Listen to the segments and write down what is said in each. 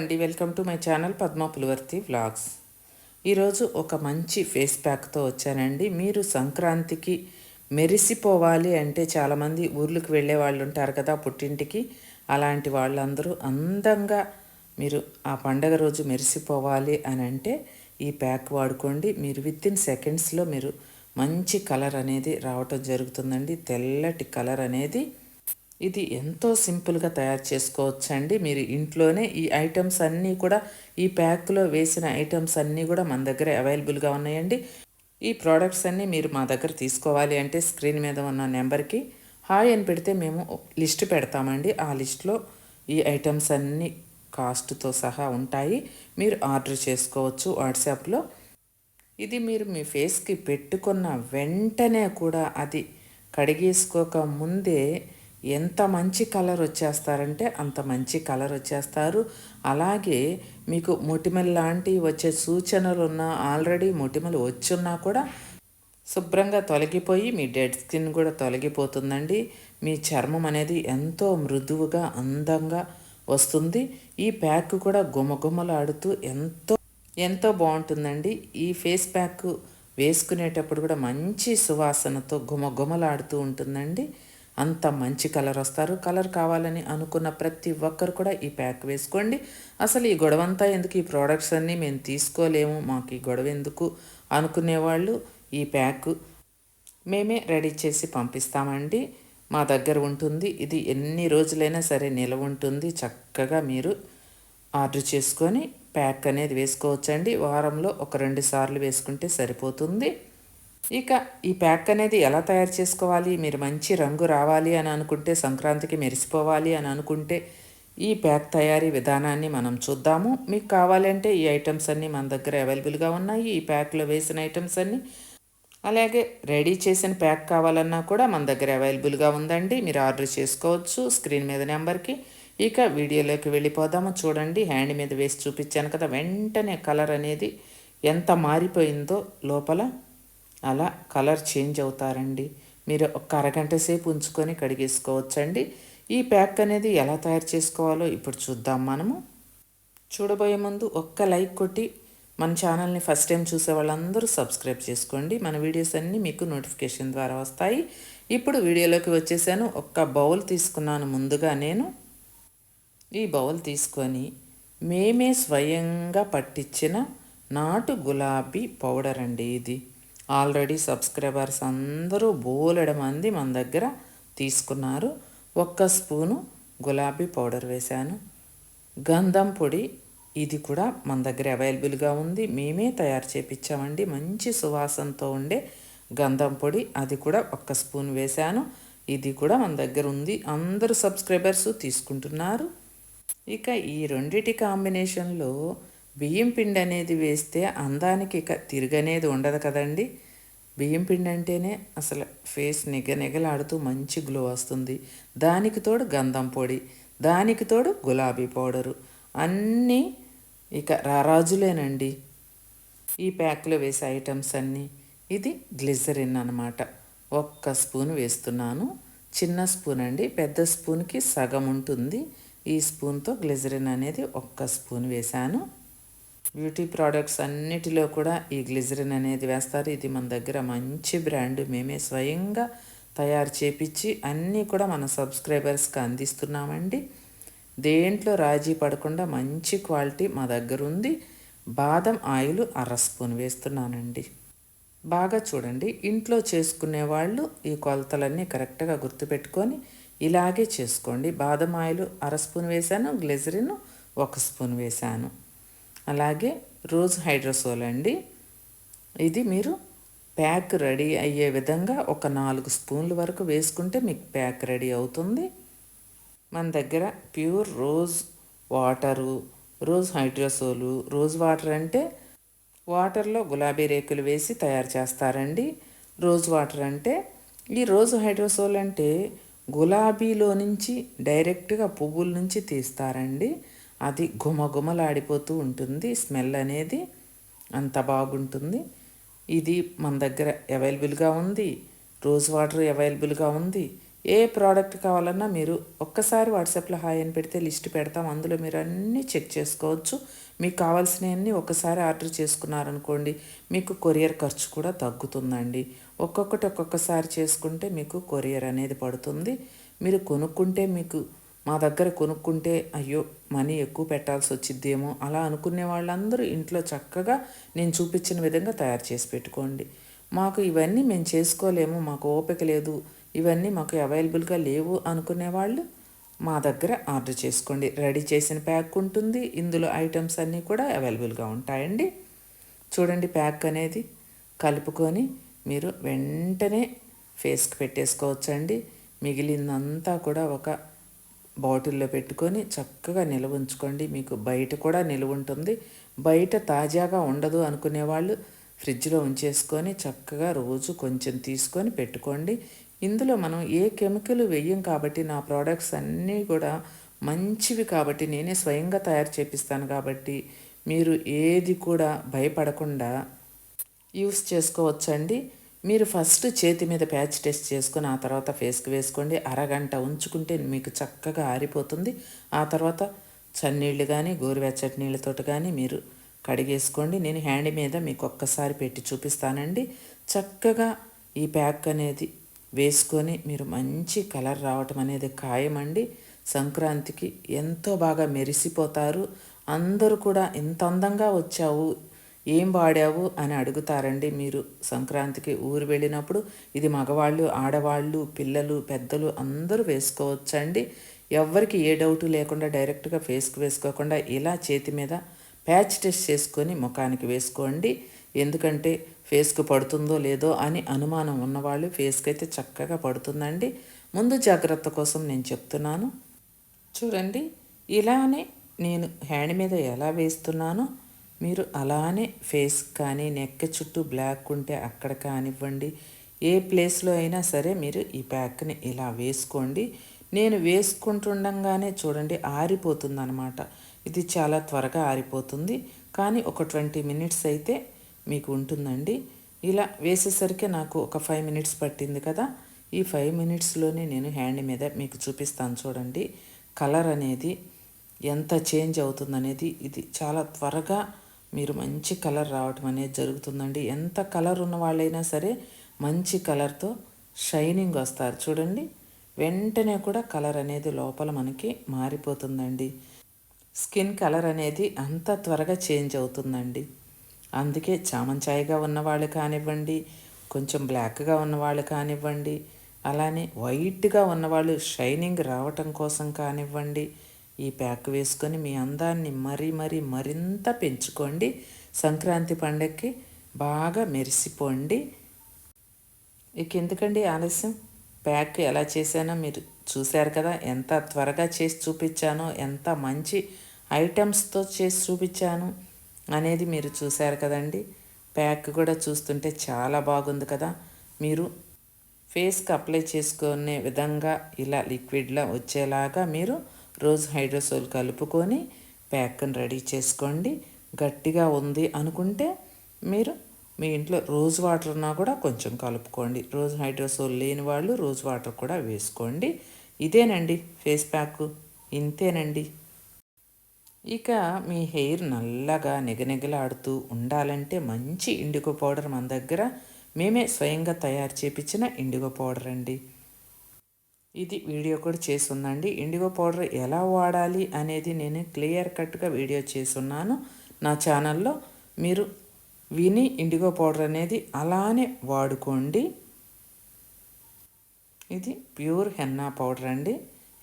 అండి. Welcome to my channel Padma Pulivarthi vlogs. ఈరోజు ఒక మంచి ఫేస్ ప్యాక్తో వచ్చానండి. మీరు సంక్రాంతికి మెరిసిపోవాలి అంటే చాలామంది ఊర్లకు వెళ్ళే వాళ్ళు ఉంటారు కదా పుట్టింటికి. అలాంటి వాళ్ళందరూ అందంగా మీరు ఆ పండగ రోజు మెరిసిపోవాలి అని అంటే ఈ ప్యాక్ వాడుకోండి. మీరు విత్ ఇన్ సెకండ్స్లో మీరు మంచి కలర్ అనేది రావటం జరుగుతుందండి. తెల్లటి కలర్ అనేది ఇది ఎంతో సింపుల్గా తయారు చేసుకోవచ్చండి. మీరు ఇంట్లోనే ఈ ఐటమ్స్ అన్నీ కూడా ఈ ప్యాక్లో వేసిన ఐటమ్స్ అన్నీ కూడా మన దగ్గర అవైలబుల్గా ఉన్నాయండి. ఈ ప్రోడక్ట్స్ అన్నీ మీరు మా దగ్గర తీసుకోవాలి అంటే స్క్రీన్ మీద ఉన్న నెంబర్కి హాయ్ అని పెడితే మేము లిస్ట్ పెడతామండి. ఆ లిస్ట్లో ఈ ఐటమ్స్ అన్నీ కాస్ట్తో సహా ఉంటాయి. మీరు ఆర్డర్ చేసుకోవచ్చు వాట్సాప్లో. ఇది మీరు మీ ఫేస్కి పెట్టుకున్న వెంటనే కూడా అది కడిగేసుకోక ముందే ఎంత మంచి కలర్ వచ్చేస్తారంటే అంత మంచి కలర్ వచ్చేస్తారు. అలాగే మీకు మొటిమలు లాంటి వచ్చే సూచనలు ఉన్నా ఆల్రెడీ మొటిమలు వచ్చున్నా కూడా శుభ్రంగా తొలగిపోయి మీ డెడ్ స్కిన్ కూడా తొలగిపోతుందండి. మీ చర్మం అనేది ఎంతో మృదువుగా అందంగా వస్తుంది. ఈ ప్యాక్ కూడా గుమగుమలాడుతూ ఎంతో ఎంతో బాగుంటుందండి. ఈ ఫేస్ ప్యాక్ వేసుకునేటప్పుడు కూడా మంచి సువాసనతో గుమగుమలాడుతూ ఉంటుందండి. అంత మంచి కలర్ వస్తారు. కలర్ కావాలని అనుకున్న ప్రతి ఒక్కరు కూడా ఈ ప్యాక్ వేసుకోండి. అసలు ఈ గొడవ అంతా ఎందుకు? ఈ ప్రోడక్ట్స్ అన్నీ మేము తీసుకోలేము. మాకు ఈ గొడవ ఎందుకు? అనుకునేవాళ్ళు ఈ ప్యాక్ మేమే రెడీ చేసి పంపిస్తామండి. మా దగ్గర ఉంటుంది. ఇది ఎన్ని రోజులైనా సరే నిలవ ఉంటుంది. చక్కగా మీరు ఆర్డర్ చేసుకొని ప్యాక్ అనేది వేసుకోవచ్చండి. వారంలో ఒక రెండు సార్లు వేసుకుంటే సరిపోతుంది. ఇక ఈ ప్యాక్ అనేది ఎలా తయారు చేసుకోవాలి? మీరు మంచి రంగు రావాలి అని అనుకుంటే సంక్రాంతికి మెరిసిపోవాలి అని అనుకుంటే ఈ ప్యాక్ తయారీ విధానాన్ని మనం చూద్దాము. మీకు కావాలంటే ఈ ఐటమ్స్ అన్నీ మన దగ్గర అవైలబుల్గా ఉన్నాయి. ఈ ప్యాక్లో వేసిన ఐటమ్స్ అన్నీ అలాగే రెడీ చేసిన ప్యాక్ కావాలన్నా కూడా మన దగ్గర అవైలబుల్గా ఉందండి. మీరు ఆర్డర్ చేసుకోవచ్చు స్క్రీన్ మీద నెంబర్కి. ఇక వీడియోలోకి వెళ్ళిపోదాము. చూడండి హ్యాండ్ మీద వేసి చూపించాను కదా వెంటనే కలర్ అనేది ఎంత మారిపోయిందో లోపల. అలా కలర్ చేంజ్ అవుతారండి. మీరు ఒక అరగంట సేపు ఉంచుకొని కడిగేసుకోవచ్చండి. ఈ ప్యాక్ అనేది ఎలా తయారు చేసుకోవాలో ఇప్పుడు చూద్దాం మనము. చూడబోయే ముందు ఒక్క లైక్ కొట్టి మన ఛానల్ని ఫస్ట్ టైం చూసే వాళ్ళందరూ సబ్స్క్రైబ్ చేసుకోండి. మన వీడియోస్ అన్నీ మీకు నోటిఫికేషన్ ద్వారా వస్తాయి. ఇప్పుడు వీడియోలోకి వచ్చేసాను. ఒక్క బౌల్ తీసుకున్నాను ముందుగా నేను. ఈ బౌల్ తీసుకొని మేమే స్వయంగా పట్టించిన నాటు గులాబీ పౌడర్ అండి ఇది. ఆల్రెడీ సబ్స్క్రైబర్స్ అందరూ బోలెడ మంది మన దగ్గర తీసుకున్నారు. ఒక్క స్పూను గులాబీ పౌడర్ వేశాను. గంధం పొడి ఇది కూడా మన దగ్గర అవైలబుల్గా ఉంది. మేమే తయారు చేపించామండి మంచి సువాసనతో ఉండే గంధం పొడి అది కూడా ఒక్క స్పూన్ వేశాను. ఇది కూడా మన దగ్గర ఉంది. అందరు సబ్స్క్రైబర్స్ తీసుకుంటున్నారు. ఇక ఈ రెండిటి కాంబినేషన్లో బియ్యం పిండి అనేది వేస్తే అందానికి ఇక తిరగనేది ఉండదు కదండి. బియ్యం పిండి అంటేనే అసలు ఫేస్ నిగ నిగలాడుతూ మంచి గ్లో వస్తుంది. దానికి తోడు గంధం పొడి దానికి తోడు గులాబీ పౌడరు అన్నీ ఇక రారాజులేనండి. ఈ ప్యాక్లో వేసే ఐటమ్స్ అన్నీ ఇది గ్లిజరిన్ అనమాట ఒక్క స్పూన్ వేస్తున్నాను. చిన్న స్పూన్ అండి. పెద్ద స్పూన్కి సగం ఉంటుంది. ఈ స్పూన్తో గ్లిజరిన్ అనేది ఒక్క స్పూన్ వేశాను. బ్యూటీ ప్రోడక్ట్స్ అన్నిటిలో కూడా ఈ గ్లిజరిన్ అనేది వేస్తారు. ఇది మన దగ్గర మంచి బ్రాండ్. మేమే స్వయంగా తయారు చేపించి అన్నీ కూడా మన సబ్స్క్రైబర్స్కి అందిస్తున్నామండి. దేంట్లో రాజీ పడకుండా మంచి క్వాలిటీ మా దగ్గర ఉంది. బాదం ఆయిల్ అర స్పూన్ వేస్తున్నానండి. బాగా చూడండి. ఇంట్లో చేసుకునే వాళ్ళు ఈ కొలతలన్నీ కరెక్ట్గా గుర్తుపెట్టుకొని ఇలాగే చేసుకోండి. బాదం ఆయిల్ అర స్పూన్ వేశాను గ్లెజరిన్ ఒక స్పూన్ వేశాను. అలాగే రోజ్ హైడ్రోసోల్ అండి. ఇది మీరు ప్యాక్ రెడీ అయ్యే విధంగా ఒక నాలుగు స్పూన్ల వరకు వేసుకుంటే మీకు ప్యాక్ రెడీ అవుతుంది. మన దగ్గర pure rose water rose hydrosol rose water అంటే వాటర్లో గులాబీ రేకులు వేసి తయారు చేస్తారండి. రోజ్ వాటర్ అంటే ఈ రోజు హైడ్రోసోల్ అంటే గులాబీలో నుంచి డైరెక్ట్గా పువ్వుల నుంచి తీస్తారండి. అది గుమగుమలాడిపోతూ ఉంటుంది. స్మెల్ అనేది అంత బాగుంటుంది. ఇది మన దగ్గర అవైలబుల్గా ఉంది. రోజ్ వాటర్ అవైలబుల్గా ఉంది. ఏ ప్రోడక్ట్ కావాలన్నా మీరు ఒక్కసారి వాట్సాప్లో హాయ్ అని పెడితే లిస్ట్ పెడతాం. అందులో మీరు అన్నీ చెక్ చేసుకోవచ్చు. మీకు కావాల్సినవన్నీ ఒకసారి ఆర్డర్ చేసుకున్నారనుకోండి మీకు కొరియర్ ఖర్చు కూడా తగ్గుతుందండి. ఒక్కొక్కటి ఒక్కొక్కసారి చేసుకుంటే మీకు కొరియర్ అనేది పడుతుంది. మీరు కొనుక్కుంటే మీకు మా దగ్గర కొనుక్కుంటే అయ్యో మనీ ఎక్కువ పెట్టాల్సి వచ్చిద్దేమో అలా అనుకునే వాళ్ళందరూ ఇంట్లో చక్కగా నేను చూపించిన విధంగా తయారు చేసి పెట్టుకోండి. మాకు ఇవన్నీ మేము చేసుకోలేము మాకు ఓపిక లేదు ఇవన్నీ మాకు అవైలబుల్గా లేవు అనుకునే వాళ్ళు మా దగ్గర ఆర్డర్ చేసుకోండి. రెడీ చేసిన ప్యాక్ ఉంటుంది ఇందులో ఐటమ్స్ అన్నీ కూడా అవైలబుల్గా ఉంటాయండి. చూడండి ప్యాక్ అనేది కలుపుకొని మీరు వెంటనే ఫేస్కి పెట్టేసుకోవచ్చండి. మిగిలిందంతా కూడా ఒక బాటిల్లో పెట్టుకొని చక్కగా నిల్వ ఉంచుకోండి. మీకు బయట కూడా నిల్వ ఉంటుంది. బయట తాజాగా ఉండదు అనుకునే వాళ్ళు ఫ్రిడ్జ్లో ఉంచేసుకొని చక్కగా రోజు కొంచెం తీసుకొని పెట్టుకోండి. ఇందులో మనం ఏ కెమికల్ వెయ్యం కాబట్టి నా ప్రోడక్ట్స్ అన్నీ కూడా మంచివి కాబట్టి నేనే స్వయంగా తయారు చేపిస్తాను కాబట్టి మీరు ఏది కూడా భయపడకుండా యూస్ చేసుకోవచ్చండి. మీరు ఫస్ట్ చేతి మీద ప్యాచ్ టెస్ట్ చేసుకుని ఆ తర్వాత ఫేస్కి వేసుకోండి. అరగంట ఉంచుకుంటే మీకు చక్కగా ఆరిపోతుంది. ఆ తర్వాత చన్నీళ్ళు కానీ గోరువెచ్చటి నీళ్ళతోటి కానీ మీరు కడిగేసుకోండి. నేను హ్యాండ్ మీద మీకు ఒక్కసారి పెట్టి చూపిస్తానండి. చక్కగా ఈ ప్యాక్ అనేది వేసుకొని మీరు మంచి కలర్ రావటం అనేది ఖాయమండి. సంక్రాంతికి ఎంతో బాగా మెరిసిపోతారు. అందరూ కూడా ఇంత అందంగా వచ్చావు ఏం వాడావు అని అడుగుతారండి మీరు సంక్రాంతికి. ఊరు వెళ్ళినప్పుడు ఇది మగవాళ్ళు ఆడవాళ్ళు పిల్లలు పెద్దలు అందరూ వేసుకోవచ్చండి. ఎవ్వరికి ఏ డౌట్ లేకుండా డైరెక్ట్గా ఫేస్కి వేసుకోకుండా ఇలా చేతి మీద ప్యాచ్ టెస్ట్ చేసుకొని ముఖానికి వేసుకోండి. ఎందుకంటే ఫేస్కు పడుతుందో లేదో అని అనుమానం ఉన్నవాళ్ళు ఫేస్కి అయితే చక్కగా పడుతుందండి. ముందు జాగ్రత్త కోసం నేను చెప్తున్నాను. చూడండి ఇలానే నేను హ్యాండ్ మీద ఎలా వేస్తున్నానో మీరు అలానే ఫేస్ కానీ నెక్క చుట్టూ బ్లాక్ ఉంటే అక్కడ కానివ్వండి. ఏ ప్లేస్లో అయినా సరే మీరు ఈ ప్యాక్ని ఇలా వేసుకోండి. నేను వేసుకుంటుండగానే చూడండి ఆరిపోతుంది అనమాట ఇది చాలా త్వరగా ఆరిపోతుంది. కానీ ఒక ట్వంటీ మినిట్స్ అయితే మీకు ఉంటుందండి. ఇలా వేసేసరికి నాకు ఒక ఫైవ్ మినిట్స్ పట్టింది కదా. ఈ ఫైవ్ మినిట్స్లోనే నేను హ్యాండ్ మీద మీకు చూపిస్తాను చూడండి. కలర్ అనేది ఎంత చేంజ్ అవుతుందనేది ఇది చాలా త్వరగా మీరు మంచి కలర్ రావటం అనేది జరుగుతుందండి. ఎంత కలర్ ఉన్న వాళ్ళైనా సరే మంచి కలర్తో షైనింగ్ వస్తారు. చూడండి వెంటనే కూడా కలర్ అనేది లోపల మనకి మారిపోతుందండి. స్కిన్ కలర్ అనేది అంత త్వరగా చేంజ్ అవుతుందండి. అందుకే చామంచాయిగా ఉన్నవాళ్ళు కానివ్వండి కొంచెం బ్లాక్గా ఉన్నవాళ్ళు కానివ్వండి అలానే వైట్గా ఉన్నవాళ్ళు షైనింగ్ రావటం కోసం కానివ్వండి ఈ ప్యాక్ వేసుకొని మీ అందాన్ని మరీ మరీ మరింత పెంచుకోండి. సంక్రాంతి పండగకి బాగా మెరిసిపోండి. ఇక ఎందుకండి ఆలస్యం? ప్యాక్ ఎలా చేశానో మీరు చూశారు కదా. ఎంత త్వరగా చేసి చూపించానో ఎంత మంచి ఐటమ్స్తో చేసి చూపించాను అనేది మీరు చూశారు కదండి. ప్యాక్ కూడా చూస్తుంటే చాలా బాగుంది కదా. మీరు ఫేస్కి అప్లై చేసుకునే విధంగా ఇలా లిక్విడ్లా వచ్చేలాగా మీరు రోజ్ హైడ్రోసోల్ కలుపుకొని ప్యాక్ని రెడీ చేసుకోండి. గట్టిగా ఉంది అనుకుంటే మీరు మీ ఇంట్లో రోజ్ వాటర్ ఉన్నా కూడా కొంచెం కలుపుకోండి. రోజ్ హైడ్రోసోల్ లేని వాళ్ళు రోజ్ వాటర్ కూడా వేసుకోండి. ఇదేనండి ఫేస్ ప్యాక్. ఇంతేనండి. ఇక మీ హెయిర్ నల్లగా నిగనిగలాడుతూ ఉండాలంటే మంచి ఇండిగో పౌడర్ మన దగ్గర. మేమే స్వయంగా తయారు చేపించిన ఇండిగో పౌడర్ అండి. ఇది వీడియో కూడా చేస్తున్నాండి ఇండిగో పౌడర్ ఎలా వాడాలి అనేది నేను క్లియర్ కట్గా వీడియో చేసున్నాను నా ఛానల్లో మీరు విని ఇండిగో పౌడర్ అనేది అలానే వాడుకోండి. ఇది ప్యూర్ హెన్నా పౌడర్ అండి.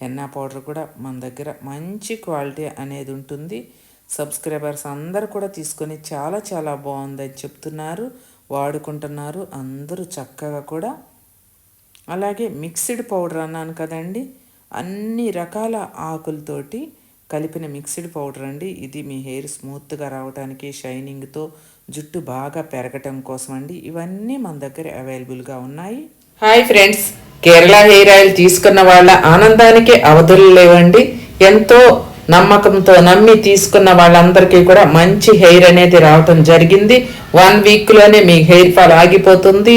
హెన్నా పౌడర్ కూడా మన దగ్గర మంచి క్వాలిటీ అనేది ఉంటుంది. సబ్స్క్రైబర్స్ అందరు కూడా తీసుకొని చాలా చాలా బాగుందని చెప్తున్నారు. వాడుకుంటున్నారు అందరూ చక్కగా కూడా. అలాగే మిక్స్డ్ పౌడర్ అన్నాను కదండి. అన్ని రకాల ఆకులతోటి కలిపిన మిక్స్డ్ పౌడర్ అండి. ఇది మీ హెయిర్ స్మూత్గా రావడానికి షైనింగ్తో జుట్టు బాగా పెరగటం కోసం అండి ఇవన్నీ మన దగ్గర అవైలబుల్గా ఉన్నాయి. Hi friends. Kerala hair oil తీసుకున్న వాళ్ళ ఆనందానికి అవధులు లేవండి. ఎంతో నమ్మకంతో నమ్మి తీసుకున్న వాళ్ళందరికీ కూడా మంచి హెయిర్ అనేది రావటం జరిగింది. వన్ వీక్లోనే మీ హెయిర్ ఫాల్ ఆగిపోతుంది.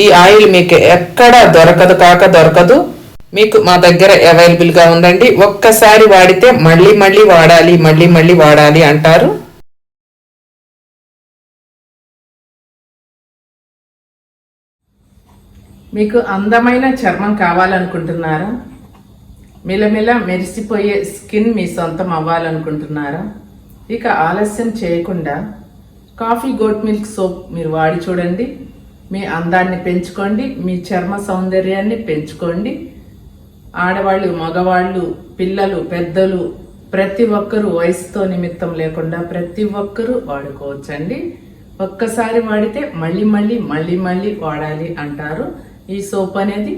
ఈ ఆయిల్ మీకు ఎక్కడ దొరకదు కాక దొరకదు. మీకు మా దగ్గర అవైలబుల్గా ఉందండి. ఒక్కసారి వాడితే మళ్ళీ మళ్ళీ వాడాలి మళ్ళీ మళ్ళీ వాడాలి అంటారు. మీకు అందమైన చర్మం కావాలనుకుంటున్నారా? మిలమిల మెరిసిపోయే స్కిన్ మీ సొంతం అవ్వాలనుకుంటున్నారా? ఇక ఆలస్యం చేయకుండా కాఫీ గోట్ మిల్క్ సోప్ మీరు వాడి చూడండి. మీ అందాన్ని పెంచుకోండి మీ చర్మ సౌందర్యాన్ని పెంచుకోండి. ఆడవాళ్ళు మగవాళ్ళు పిల్లలు పెద్దలు ప్రతి ఒక్కరూ వయసుతో నిమిత్తం లేకుండా ప్రతి ఒక్కరూ వాడుకోవచ్చండి. ఒక్కసారి వాడితే మళ్ళీ మళ్ళీ మళ్ళీ మళ్ళీ వాడాలి అంటారు. ఈ సోప్ అనేది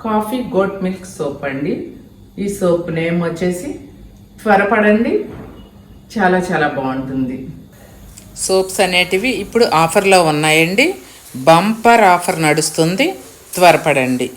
కాఫీ గోట్ మిల్క్ సోప్ అండి. ఈ సోప్ నేమ్ వచ్చేసి త్వరపడండి. చాలా చాలా బాగుంటుంది. సోప్స్ అనేటివి ఇప్పుడు ఆఫర్లో ఉన్నాయండి. బంపర్ ఆఫర్ నడుస్తుంది. త్వరపడండి.